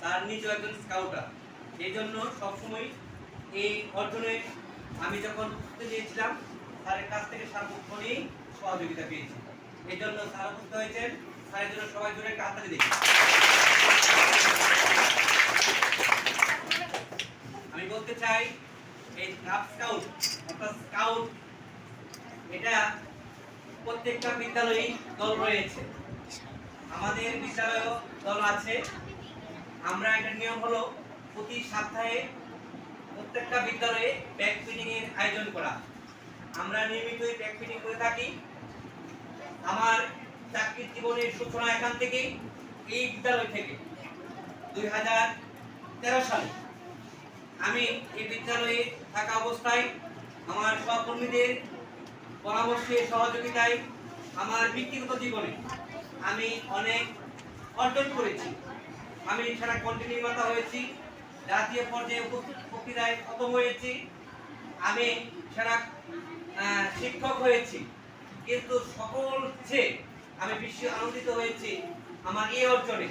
Sir নিজেও একজন scouter এই জন্য সবসময় এই অর্জনে আমি যখন ঘুরতে গিয়েছিলাম, স্যারের কাছ থেকে সার্বক্ষণিক সহযোগিতা পেয়েছি। এই জন্য স্যার উপস্থিত হয়েছেন। স্যারের জন্য সবাই জন্য একটা হাততালি দেখি আমি বলতে চাই, এই কাপ স্কাউট অর্থাৎ স্কাউট এটা প্রত্যেকটা বিদ্যালয়েই দল রয়েছে। আমাদের বিদ্যালয়েও দল আছে। আমরা এটার নিয়ম হলো, প্রতি সপ্তাহে প্রত্যেকটা বিদ্যালয়ে ব্যাগ ফিটিং এর আয়োজন করা। আমরা নিয়মিতই ব্যাগ ফিটিং করে থাকি। আমার চাকরির জীবনের সূচনা এখান থেকেই এই বিদ্যালয় থেকে, দুই হাজার তেরো সালে। আমি এই বিদ্যালয়ে থাকা অবস্থায় আমার সহকর্মীদের পরামর্শে, সহযোগিতায় আমার ব্যক্তিগত জীবনে আমি অনেক অর্জন করেছি। আমি সারা কন্টিনিউ নির্মাতা হয়েছি জাতীয় পর্যায়ে বক্তৃতায় খতম হয়েছি। আমি সারা শিক্ষক হয়েছি। কিন্তু সকল চেয়ে আমি বেশি আনন্দিত হয়েছি আমার এই অর্জনে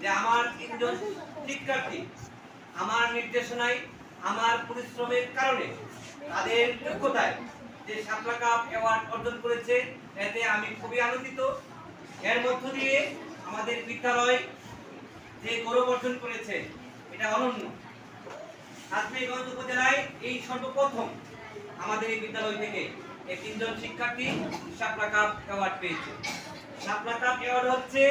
যে আমার তিনজন শিক্ষার্থী আমার নির্দেশনায়, আমার পরিশ্রমের কারণে তাদের যোগ্যতায় যে শাপলা কাপ অ্যাওয়ার্ড অর্জন করেছে, এতে আমি খুবই আনন্দিত। এর মধ্য দিয়ে আমাদের বিদ্যালয় যে গৌরব অর্জন করেছে, এটা অনন্য। আজমিরগঞ্জ উপজেলায় এই সর্বপ্রথম আমাদের এই বিদ্যালয় থেকে এই তিনজন শিক্ষার্থী শাপলা কাপ অ্যাওয়ার্ড পেয়েছে। শাপলা কাপ অ্যাওয়ার্ড হচ্ছে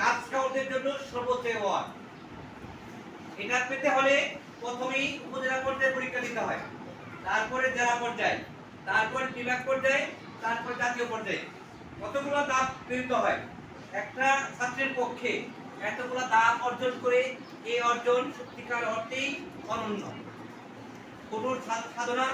কাপ স্কাউটদের জন্য সর্বোচ্চ অ্যাওয়ার্ড এটা পেতে হলে প্রথমেই উপজেলা পর্যায়ে পরীক্ষা দিতে হয়। তারপরে জেলা পর্যায়ে, তারপর বিভাগ পর্যায়ে, তারপর জাতীয় পর্যায়ে। কতগুলো দাব পেতে হয়? একটা ছাত্রের পক্ষে এতগুলো দাম অর্জন করে এই অর্জন সত্যিকার অর্থেই অনন্য। কঠোর সাধনা